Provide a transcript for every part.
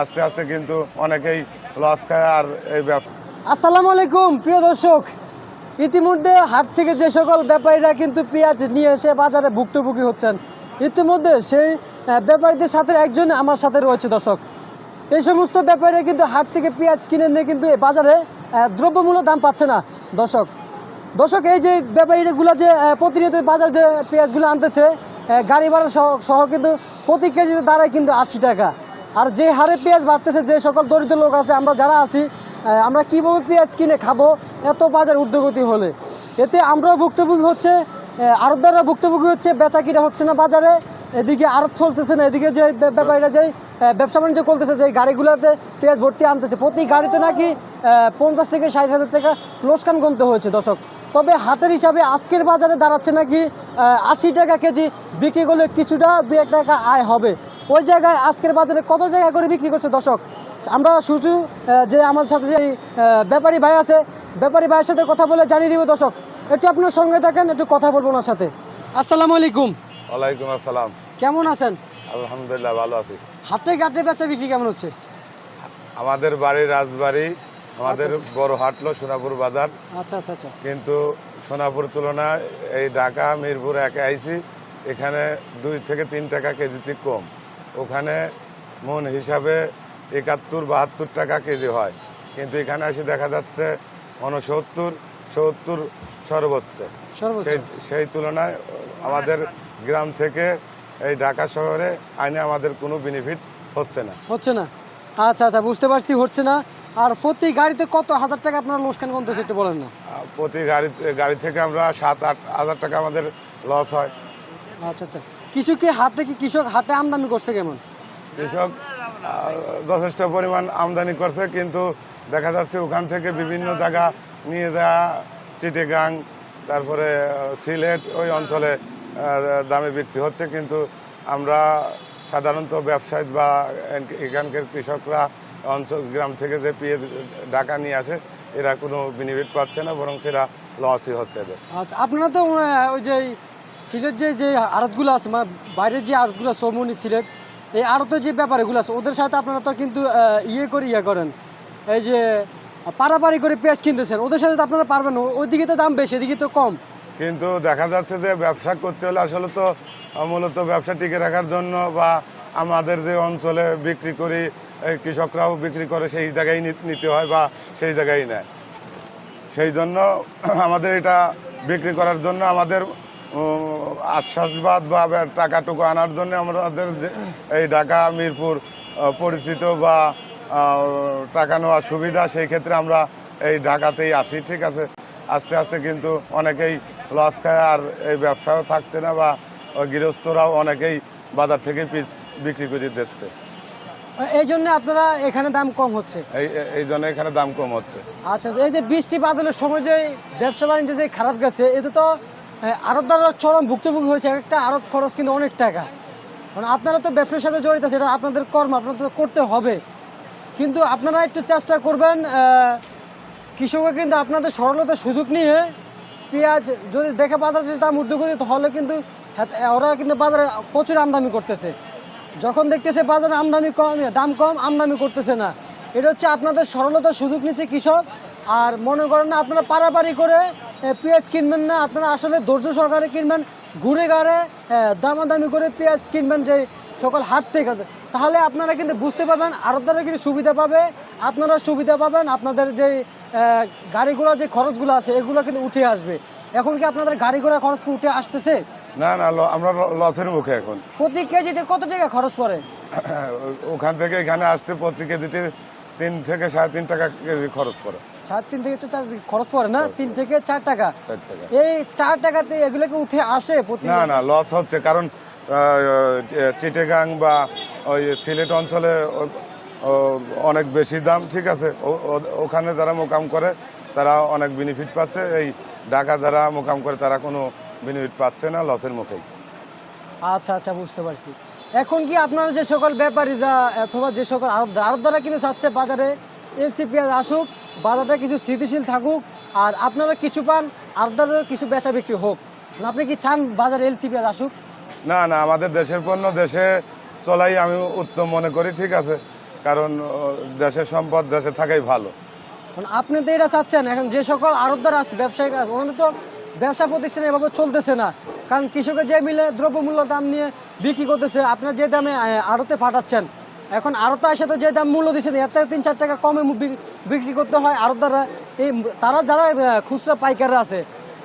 আস্তে আস্তে কিন্তু অনেকেই লস খায় আর এই ব্যবসা আসসালামু আলাইকুম, প্রিয় দর্শক। ইতিমধ্যে হাট থেকে যে সকল ব্যাপারীরা কিন্তু পেঁয়াজ নিয়ে এসে বাজারে ভুক্তভোগী হচ্ছেন। ইতিমধ্যে সেই ব্যাপারীদের সাথে একজন আমার সাথে রয়েছে, দর্শক। এই সমস্ত ব্যাপারীরা কিন্তু হাট থেকে পেঁয়াজ কিনে নিয়ে কিন্তু বাজারে দ্রব্যমূল্য দাম পাচ্ছে না, দর্শক। দর্শক, এই যে ব্যাপারীগুলো যে প্রতিনিয়ত বাজার যে পেঁয়াজগুলো আনতেছে গাড়ি ভাড়া সহ কিন্তু প্রতি কেজিতে দাঁড়ায় কিন্তু আশি টাকা। আর যে হারে পেঁয়াজ বাড়তেছে, যে সকল দরিদ্র লোক আছে, আমরা যারা আছি আমরা কীভাবে পেঁয়াজ কিনে খাব? এত বাজার ঊর্ধ্বগতি হলে। এতে আমরাও ভুক্তভোগী হচ্ছে আড়তদাররা ভুক্তভোগী হচ্ছে বেচা কিনা হচ্ছে না বাজারে। এদিকে আড়ত চলতেছে না, এদিকে যে ব্যাপারীরা যে ব্যবসা বাণিজ্য করতেছে যে গাড়িগুলোতে পেঁয়াজ ভর্তি আনতেছে, প্রতি গাড়িতে নাকি পঞ্চাশ থেকে ষাট হাজার টাকা লোসকান গুনতে হয়েছে, দর্শক। তবে হাতের হিসাবে আজকের বাজারে দাঁড়াচ্ছে নাকি আশি টাকা কেজি, বিক্রি করলে কিছুটা দু এক টাকা আয় হবে। ওই জায়গায় আজকের বাজারে কত জায়গা করে বিক্রি করছে দর্শক? আমরা শুধু যে আমার সাথে যে ব্যাপারী ভাই আছে ব্যাপারী ভাইয়ের সাথে কথা বলে জানিয়ে দিব দর্শক। একটু আপনার সঙ্গে থাকেন একটু কথা বলব ওনার সাথে। আসসালামু আলাইকুম। ওয়ালাইকুম আসসালাম। কেমন আছেন? আলহামদুলিল্লাহ ভালো আছি। হাটে ঘাটে বেচা বিক্রি কেমন হচ্ছে? আমাদের বাড়ি রাজবাড়ি আমাদের বড় হাটলো সোনাপুর বাজার। আচ্ছা আচ্ছা আচ্ছা। কিন্তু সোনাপুর তুলনায় এই ঢাকা মিরপুর একে আইসি এখানে দুই থেকে তিন টাকা কেজিতে কম। ওখানে মন হিসাবে একাত্তর বাহাত্তর টাকা কেজি হয়। কিন্তু এখানে এসে দেখা যাচ্ছে উনসত্তর সত্তর সর্বোচ্চ। সেই সেই তুলনায় আমাদের গ্রাম থেকে এই ঢাকা শহরে আইনে আমাদের কোনো বেনিফিট হচ্ছে না। হচ্ছে না। আচ্ছা আচ্ছা বুঝতে পারছি হচ্ছে না। আর প্রতি গাড়িতে কত হাজার টাকা আপনার লোসকান কমতেছে একটু বলেন না? প্রতি গাড়ি গাড়ি থেকে আমরা সাত আট হাজার টাকা আমাদের লস হয়। আচ্ছা আচ্ছা। কিছু কি হাতে কি কৃষক হাটে আমদানি করছে কেমন? কৃষক যথেষ্ট পরিমাণ আমদানি করছে কিন্তু দেখা যাচ্ছে ওখান থেকে বিভিন্ন জায়গা নিয়ে যাওয়া চিটেগাং তারপরে সিলেট ওই অঞ্চলে দামে বিক্রি হচ্ছে কিন্তু আমরা সাধারণত ব্যবসায়ী বা এখানকার কৃষকরা অঞ্চল গ্রাম থেকে যে পেঁয়াজ ঢাকা নিয়ে আসে এরা কোনো বেনিফিট পাচ্ছে না বরং সেটা লসই হচ্ছে এদের। আচ্ছা আপনারা তো ওই যে সিলেট যে যে আড়তগুলো আছে মানে বাইরের যে আড়তগুলো সৌমনি সিলেট, এই আড়তের যে ব্যাপারগুলো আছে, ওদের সাথে আপনারা তো কিন্তু ইয়ে করে ইয়ে করেন। এই যে, পারাপারি করে পেঁয়াজ কিনতেছেন, ওদের সাথে তো আপনারা পারবেন ওইদিকে তো দাম বেশি, এদিকে তো কম। কিন্তু দেখা যাচ্ছে যে ব্যবসা করতে হলে আসলে তো মূলত ব্যবসা টিকে রাখার জন্য বা আমাদের যে অঞ্চলে বিক্রি করি কৃষকরাও বিক্রি করে সেই জায়গায় নিতে হয় বা সেই জায়গায় নেয়। সেই জন্য আমাদের এটা বিক্রি করার জন্য আমাদের আশ্বাসবাদ বা টাকাটুকু আনার জন্য আমাদের এই ঢাকা মিরপুর পরিচিত বা টাকা নেওয়ার সুবিধা সেই ক্ষেত্রে আমরা এই ঢাকাতেই আসি ঠিক আছে? আস্তে আস্তে কিন্তু অনেকেই লস খায় আর এই ব্যবসাও থাকছে না বা গৃহস্থরাও অনেকেই বাজার থেকে বিক্রি করে দিচ্ছে। এই জন্য আপনারা এখানে দাম কম হচ্ছে? এই এই- এই জন্য এখানে দাম কম হচ্ছে। আচ্ছা এই যে বৃষ্টি বাদলের সময় যে ব্যবসা বাণিজ্য যে খারাপ গেছে এতে তো আড়ত দ্বারা চরম ভুক্তভোগী হয়েছে, এক একটা আড়ত খরচ কিন্তু অনেক টাকা। মানে আপনারা তো ব্যবসার সাথে জড়িত আছে এটা আপনাদের কর্ম, আপনাদের করতে হবে। কিন্তু আপনারা একটু চেষ্টা করবেন কৃষকরা কিন্তু আপনাদের সরলতার সুযোগ নিয়ে পেঁয়াজ যদি দেখে বাজারে দাম ঊর্ধ্বগতি তাহলে কিন্তু হাত- ওরা কিন্তু বাজারে প্রচুর আমদানি করতেছে। যখন দেখতেছে বাজারে আমদানি কম দাম কম, আমদানি করতেছে না। এটা হচ্ছে আপনাদের সরলতার সুযোগ নিচ্ছে কৃষক, আর মনে করেন আপনারা পারাপারি করে পেঁয়াজ কিনবেন না আপনারা আসলে ধৈর্য সহকারে কিনবেন ঘুরে গাড়ে দামাদামি করে পেঁয়াজ কিনবেন যে সকল হাট থেকে। তাহলে আপনারা কিন্তু বুঝতে পারবেন আরতদারা কিন্তু সুবিধা পাবে আপনারা সুবিধা পাবেন আপনাদের যে গাড়ি ঘোড়া যে খরচগুলো আছে এগুলো কিন্তু উঠে আসবে। এখন কি আপনাদের গাড়ি ঘোড়া খরচ উঠে আসতেছে? না না আমরা লসের মুখে এখন। প্রতি কেজিতে কত টাকা খরচ পড়ে? ওখান থেকে এখানে আসতে প্রতি কেজিতে তিন থেকে সাড়ে তিন টাকা কেজি খরচ পড়ে। সাত তিন থেকে চার খরচ পড়ে না? তিন থেকে চার টাকা। এই চার টাকাতে এগুলোকে উঠে আসে না না লস হচ্ছে। কারণ চিটেগাং বা ওই সিলেট অঞ্চলে অনেক বেশি দাম ঠিক আছে? ওখানে যারা মোকাম করে তারা অনেক বেনিফিট পাচ্ছে। এই ঢাকা যারা মোকাম করে তারা কোনো বেনিফিট পাচ্ছে না লসের মুখেই। আচ্ছা আচ্ছা বুঝতে পারছি। এখন কি আপনারা যে সকল ব্যাপারী যা অথবা যে সকল আড়ত দ্বারা কিন্তু চাচ্ছে বাজারে এলসি পেঁয়াজ আসুক বাজারটা কিছু স্থিতিশীল থাকুক আর আপনারা কিছু পান আড়তদারেরও কিছু বেচা বিক্রি হোক। মানে আপনি কি চান বাজারে এলসি পেঁয়াজ আসুক? না না আমাদের দেশের পণ্য দেশে চলাই আমি উত্তম মনে করি ঠিক আছে। কারণ দেশের সম্পদ দেশে থাকাই ভালো। আপনি তো এটা চাচ্ছেন এখন যে সকল আড়তদার আছে ব্যবসায়িক আছে ওনাদের তো ব্যবসা প্রতিষ্ঠান এভাবে চলতেছে না। কারণ কৃষকের যে মিলে দ্রব্যমূল্য দাম নিয়ে বিক্রি করতেছে আপনার যে দামে আড়তে পাঠাচ্ছেন এখন আড়তা এসে তো যে দাম মূল্য দিচ্ছে এর থেকে তিন চার টাকা কমে বিক্রি করতে হয় আড়তদাররা এই তারা যারা খুচরা পাইকাররা আছে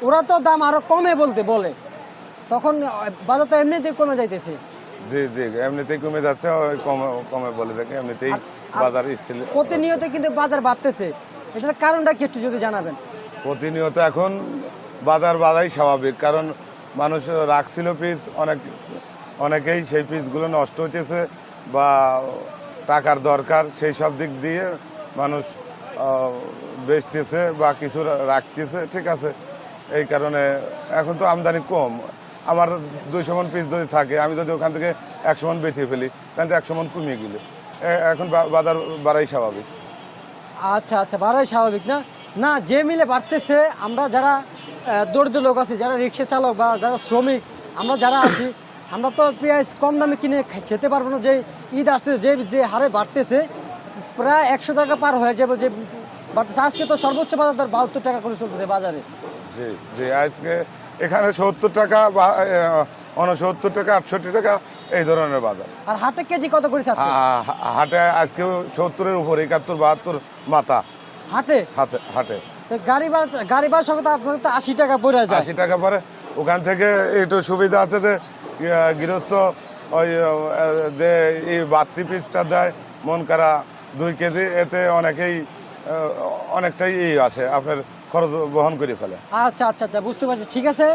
ওরা তো দাম আরও কমে বলতে বলে। তখন বাজার তো এমনিতেই কমে যাইতেছে। জি জি এমনিতেই কমে যাচ্ছে কমে কমে বলে থাকে এমনিতেই বাজার স্থির। প্রতিনিয়ত কিন্তু বাজার বাড়তেছে। এটার কারণটা কি একটু যদি জানাবেন? প্রতিনিয়ত এখন বাজার বাজাই স্বাভাবিক কারণ মানুষ রাখছিল পিস অনেক অনেকেই সেই পিসগুলো নষ্ট হইতেছে। বা টাকার দরকার, সেই সব দিক দিয়ে মানুষ বেচতেছে বা কিছু রাখতেছে, ঠিক আছে। এই কারণে এখন তো আমদানি কম। আমার দুইশো মন পিস যদি থাকে, আমি যদি ওখান থেকে একশো মন বেঁচে ফেলি, তাহলে একশো মন কমিয়ে গেলে। এখন বাজার বাড়াই স্বাভাবিক। আচ্ছা আচ্ছা বাড়াই স্বাভাবিক না? না, যে মিলে বাড়তেছে, আমরা যারা দরিদ্র লোক আছি, যারা রিক্সা চালক বা যারা শ্রমিক, আমরা যারা আছি আমরা তো পেঁয়াজ কম দামে কিনে খেতে পারব না। যে ঈদ আসতেছে যে যে হারে বাড়তেছে প্রায় একশো টাকা পার হয়ে যাবে যে বাড়তেছে। আজকে তো সর্বোচ্চ বাজার দর বাহাত্তর টাকা করে চলতেছে বাজারে। জি জি আজকে এখানে সত্তর টাকা বা উনসত্তর টাকা আটষট্টি টাকা এই ধরনের বাজার। আর হাটে কেজি কত করে হাটে আজকে সত্তরের উপর একাত্তর বাহাত্তর মাথা। হাটে? হাটে। তো গাড়ি ভাড়া গাড়ি ভাড়া তো আপনার তো আশি টাকা পড়ে যায়। আশি টাকা পরে ওখান থেকে একটু সুবিধা আছে যে গৃহস্থ ওই যে এই বাড়তি পিসটা দেয় মন করা দুই কেজি এতে অনেকেই অনেকটাই ই আসে আপনার খরচ বহন করে ফেলে। আচ্ছা আচ্ছা আচ্ছা বুঝতে পারছি। ঠিক আছে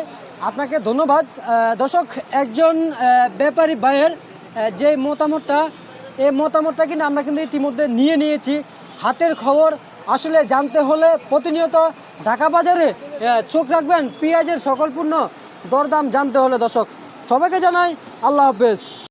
আপনাকে ধন্যবাদ। দর্শক একজন ব্যাপারী ভাইয়ের আহ, যে মতামতটা এই মতামতটা কিন্তু আমরা কিন্তু ইতিমধ্যে নিয়ে নিয়েছি। হাটের খবর আসলে জানতে হলে প্রতিনিয়ত ঢাকা বাজারে চোখ রাখবেন। পেঁয়াজের সকল পণ্য দরদাম জানতে হলে দর্শক। সবাইকে জানাই আল্লাহ হাফেজ।